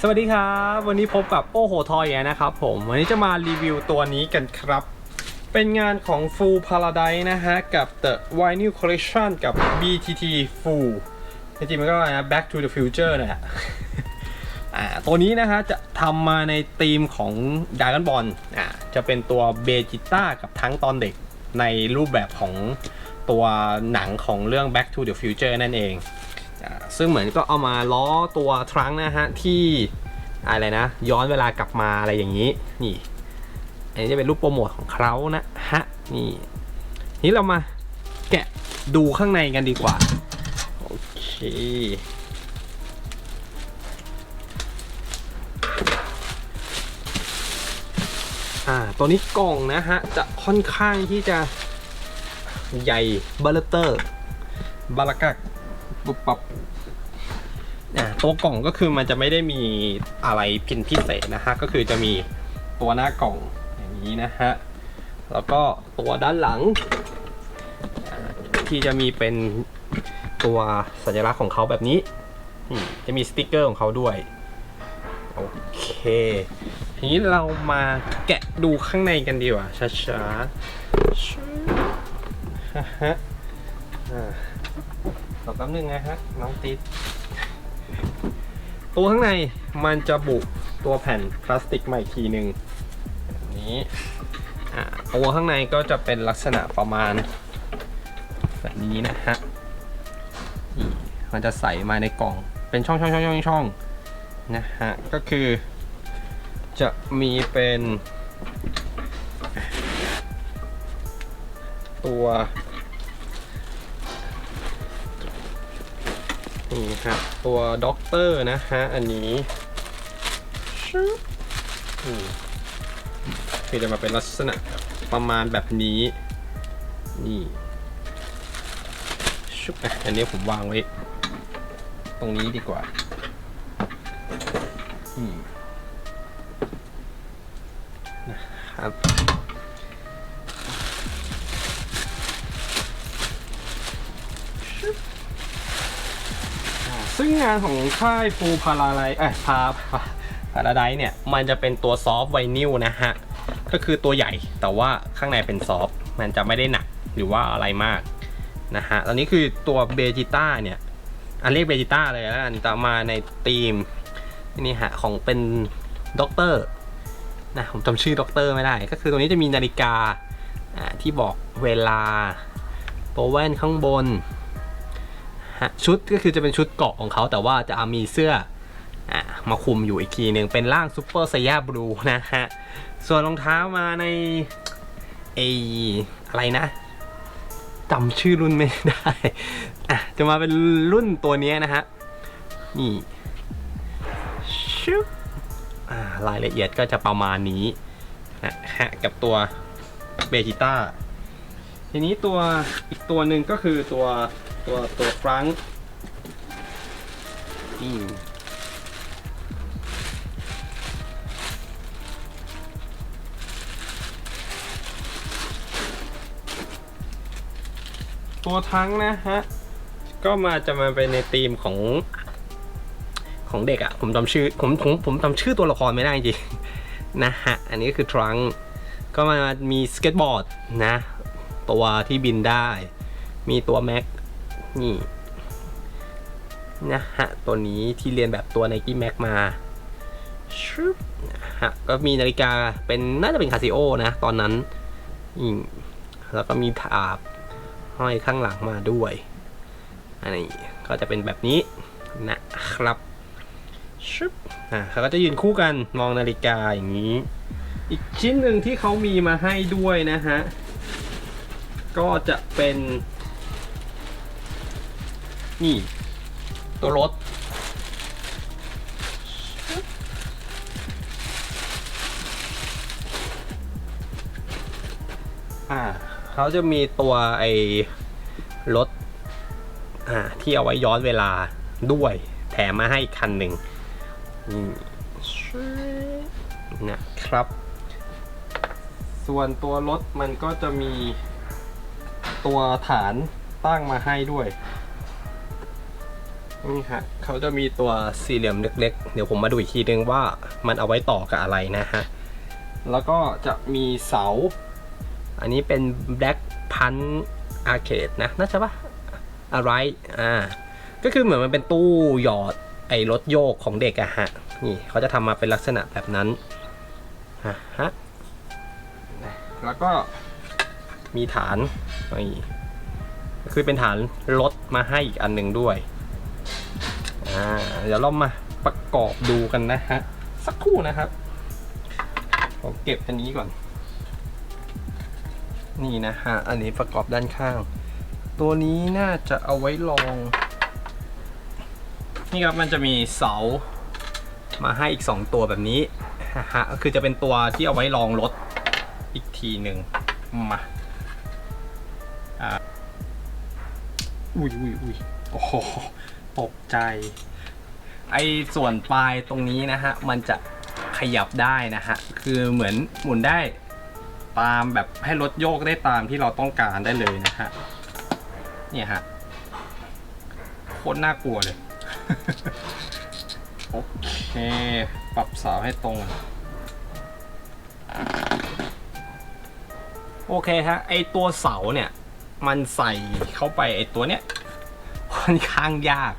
สวัสดีครับ วันนี้พบกับโอโหทอยแล้วนะครับผมวันนี้จะมารีวิวตัวนี้กันครับ เป็นงานของ Full Paradise นะฮะ กับ The Vinyl Collection กับ BTT Full จริงๆมันก็อะไรนะ Back to the Future นะฮะตัวนี้นะฮะจะทำมาในธีมของ Dragon Ball อ่าจะเป็นตัวเบจิต้ากับทั้งตอนเด็กในรูปแบบของตัวหนังของเรื่อง Back to the Future นั่นเอง ซึ่งเหมือนก็เอามาล้อตัวทรังนะฮะที่อะไรนะ ย้อนเวลากลับมาอะไรอย่างนี้ นี่ อันนี้จะเป็นรูปโปรโมทของเขานะฮะนี่นี้เรามาแกะดูข้างในกันดีกว่า โอเคอ่าตัวนี้กล่องนะฮะ จะค่อนข้างที่จะใหญ่เบลเตอร์บาลากักปุบปับอ่า ตัวกล่องก็คือมันจะไม่ได้มีอะไรพินพิเศษนะฮะก็คือจะมีตัวหน้ากล่องอย่างนี้นะฮะแล้วก็ตัวด้านหลัง ที่จะมีเป็นตัวสัญลักษณ์ของเขาแบบนี้จะมีสติกเกอร์ของเขาด้วยโอเค ทีนี้เรามาแกะดูข้างในกันดีกว่าช้าๆฮะฮะอ่ารอแป๊บนึงนะฮะน้องติด ตัวข้างในมันจะบุตัวแผ่นพลาสติกมาอีกทีหนึ่งนี้อ่าตัวข้างในก็จะเป็นลักษณะประมาณ แบบนี้นะฮะมันจะใส่มาในกล่องเป็นช่องช่องช่องช่องช่องนะฮะก็คือจะมีเป็น ตัว นี่ครับตัวด็อกเตอร์นะฮะอันนี้ชึบนี่คือจะมาเป็นลักษณะประมาณแบบนี้นี่ชุบอะอันนี้ผมวางไว้ ตรงนี้ดีกว่านี่นะครับ ซึ่งงานของค่ายฟูพาราไลเอ้ยพาพาราไดเนี่ย มันจะเป็นตัวซอฟไวนิลนะฮะ ก็คือตัวใหญ่แต่ว่าข้างในเป็นซอฟมันจะไม่ได้หนักหรือว่าอะไรมากนะฮะตอนนี้คือตัวเบจิต้าเนี่ยอันเรียกเบจิต้าเลยแล้วกันจะมาในธีมนี่ฮะของเป็นด็อกเตอร์นะผมจำชื่อด็อกเตอร์ไม่ได้ ก็คือตัวนี้จะมีนาฬิกาอ่าที่บอกเวลาตัวแว่นข้างบน ชุดก็คือจะเป็นชุดเกาะของเขาแต่ว่าจะามีเสื้ออมาคุมอยู่อีกทีหนึ่งเป็นร่างซูเปอร์ไซย่าบลูนะฮะ ส่วนรองเท้ามาในไออะไรนะจำชื่อรุ่นไม่ได้อะจะมาเป็นรุ่นตัวนี้นะฮะ นี่ชุบอ่ารายละเอียดก็จะประมาณนี้นะฮะกับตัวเบจิต้าทีนี้ตัวอีกตัวหนึ่งก็คือตัว ตัวตัวฟรังก์อืมตัวทั้งนะฮะ ก็มาจะมาเป็นในธีมของของเด็กอะ่ะ ผมจำชื่อผมผมผมจำชื่อตัวละครไม่ได้จริงนะฮะ อันนี้คือทรังก็มามีสเก็ตบอร์ดนะ ตัวที่บินได้ มีตัวแม็ก นี่นะฮะ ตัวนี้ที่เรียนแบบตัว Nike Max มาชึบนะฮะก็มีนาฬิกาเป็นน่าจะเป็นคาซิโอนะ ตอนนั้นอืมแล้วก็มีถาบห้อยข้างหลังมาด้วย อันนี้ก็จะเป็นแบบนี้นะครับชึบอ่าเขาก็จะยืนคู่กันมองนาฬิกาอย่างนี้ อีกชิ้นหนึ่งที่เขามีมาให้ด้วยนะฮะ ก็จะเป็น นี่ ตัวรถ อ่าเขาจะมีตัวไอ้รถ อ่า ที่เอาไว้ย้อนเวลาด้วย แถมมาให้คันหนึ่งนี่นะครับ ส่วนตัวรถมันก็จะมีตัวฐานตั้งมาให้ด้วย นี่ฮะเขาจะมีตัวสี่เหลี่ยมเล็กๆ เดี๋ยวผมมาดูอีกทีนึงว่ามันเอาไว้ต่อกับอะไรนะฮะ แล้วก็จะมีเสา อันนี้เป็น Black Punch Arcade นะ น่าจะปะอะไรอ่า ก็คือเหมือนมันเป็นตู้หยอดไอ้รถโยกของเด็กอะฮะ นี่เขาจะทำมาเป็นลักษณะแบบนั้นฮะฮะแล้วก็มีฐานนี่คือเป็นฐานรถมาให้อีกอันหนึ่งด้วย อ่าเดี๋ยวเรามาประกอบดูกันนะฮะ สักครู่นะครับผมเก็บอันนี้ก่อน นี่นะฮะ อันนี้ประกอบด้านข้าง ตัวนี้น่าจะเอาไว้ลอง นี่ครับมันจะมีเสา มาให้อีก 2 ตัวแบบนี้นะฮะก็คือจะเป็นตัวที่เอาไว้รองรถอีกทีหนึ่งมาอ่าอุ้ยอุ้ยอุ้ยโอ้โห ตกใจ ไอ้ส่วนปลายตรงนี้นะฮะ มันจะขยับได้นะฮะ คือเหมือนหมุนได้ตามแบบให้รถโยกได้ตามที่เราต้องการได้เลยนะฮะ เนี่ยฮะ โคตรน่ากลัวเลย โอเค ปรับเสาให้ตรง โอเคฮะ ไอตัวเสาเนี่ย มันใส่เข้าไปไอตัวเนี้ยค่อนข้างยาก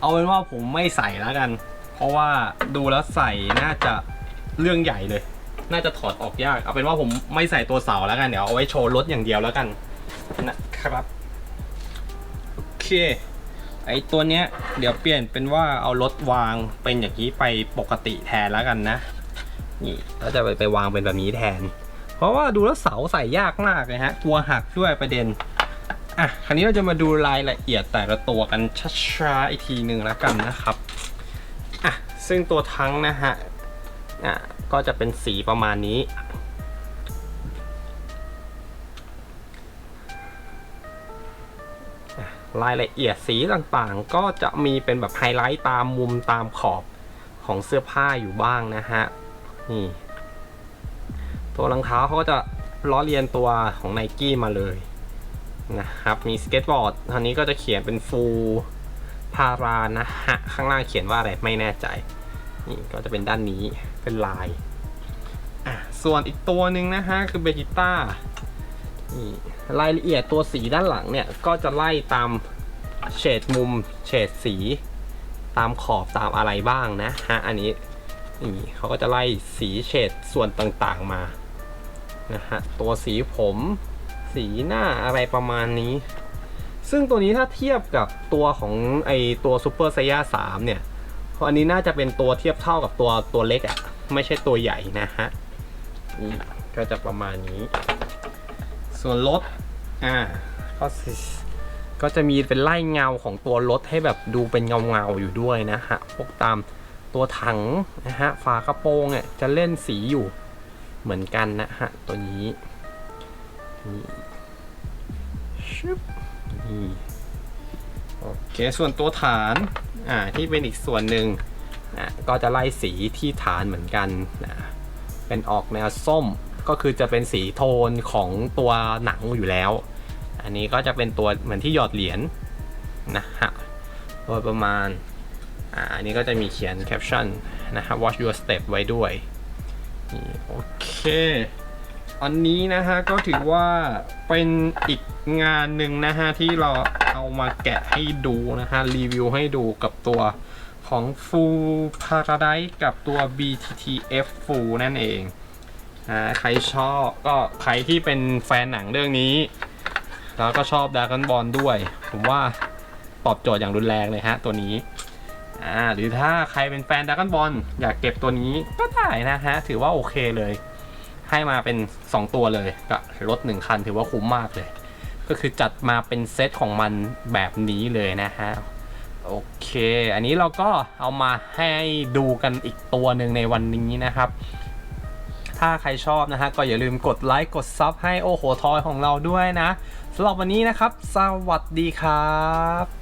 เอาเป็นว่าผมไม่ใส่แล้วกัน เพราะว่าดูแล้วใส่น่าจะเรื่องใหญ่เลย น่าจะถอดออกยาก เอาเป็นว่าผมไม่ใส่ตัวเสาแล้วกัน เดี๋ยวเอาไว้โชว์รถอย่างเดียวแล้วกันนะครับ โอเค ไอตัวเนี้ยเดี๋ยวเปลี่ยนเป็นว่าเอารถวางเป็นอย่างนี้ไปปกติแทนแล้วกันนะ นี่ก็จะไปไปวางเป็นแบบนี้แทน เพราะว่าดูแล้วเสาใส่ยากมากเลยฮะ กลัวหักด้วยประเด็น อะ คราวนี้เราจะมาดูรายละเอียดแต่ละตัวกันช้าๆอีกทีหนึ่งแล้วกันนะครับ อะ ซึ่งตัวทั้งนะฮะ อะ ก็จะเป็นสีประมาณนี้รายละเอียดสีต่างๆ ก็จะมีเป็นแบบไฮไลท์ตามมุมตามขอบของเสื้อผ้าอยู่บ้างนะฮะ นี่ ตัวรองเท้าเขาก็จะล้อเลียนตัวของไนกี้มาเลย นะครับ มีสเก็ตบอร์ดทางนี้ก็จะเขียนเป็นฟูพารานะฮะ ข้างล่างเขียนว่าอะไรไม่แน่ใจ นี่ก็จะเป็นด้านนี้เป็นลายอะส่วนอีกตัวหนึ่งนะฮะ คือเบจิต้านี่รายละเอียดตัวสีด้านหลังเนี่ย ก็จะไล่ตามเฉดมุมเฉดสี ตามขอบตามอะไรบ้างนะฮะ อันนี้นี่เขาก็จะไล่สีเฉดส่วนต่างๆมานะฮะ ตัวสีผม สีหน้าอะไรประมาณนี้ ซึ่งตัวนี้ถ้าเทียบกับตัวของไอตัวซูเปอร์ไซย่าสามเนี่ยอันนี้น่าจะเป็นตัวเทียบเท่ากับตัวตัวเล็กอะ่ะ ไม่ใช่ตัวใหญ่นะฮะนี่ก็จะประมาณนี้ ส่วนรถอ่าก็สิก็จะมีเป็นไล่เงาของตัวรถให้แบบดูเป็นเงาเงาอยู่ด้วยนะฮะพวกตามตัวถังนะฮะฝากระโปรงเนี่ยจะเล่นสีอยู่เหมือนกันนะฮะตัวนี้ นี่ชึบนี่โอเค ส่วนตัวฐาน อ่า ที่เป็นอีกส่วนหนึ่งอะก็จะไล่สีที่ฐานเหมือนกันนะเป็นออกแนวส้ม ก็คือจะเป็นสีโทนของตัวหนังอยู่แล้ว อันนี้ก็จะเป็นตัวเหมือนที่หยอดเหรียญนะฮะ โดยประมาณ อ่า อันนี้ก็จะมีเขียนแคปชั่นนะฮะ watch your step ไว้ด้วย โอเค อันนี้นะฮะก็ถือว่าเป็นอีกงานหนึ่งนะฮะที่เราเอามาแกะให้ดูนะฮะรีวิวให้ดูกับตัวของ Full Paradise กับตัว BTTF Full นั่นเองอ่าใครชอบก็ใครที่เป็นแฟนหนังเรื่องนี้ แล้วก็ชอบดาร์กันบอลด้วย ผมว่าตอบโจทย์อย่างรุนแรงเลยฮะตัวนี้อ่าหรือถ้าใครเป็นแฟนดาร์กันบอลอยากเก็บตัวนี้ก็ได้นะฮะ ถือว่าโอเคเลย ให้มาเป็น 2 ตัวเลยกับรถ1คันถือว่าคุ้มมากเลย ก็คือจัดมาเป็นเซตของมันแบบนี้เลยนะฮะโอเค อันนี้เราก็เอามาให้ดูกันอีกตัวหนึ่งในวันนี้นะครับ ถ้าใครชอบนะฮะก็อย่าลืมกดไลค์กดซับให้โอโหทอยของเราด้วยนะสำหรับวันนี้นะครับ สวัสดีครับ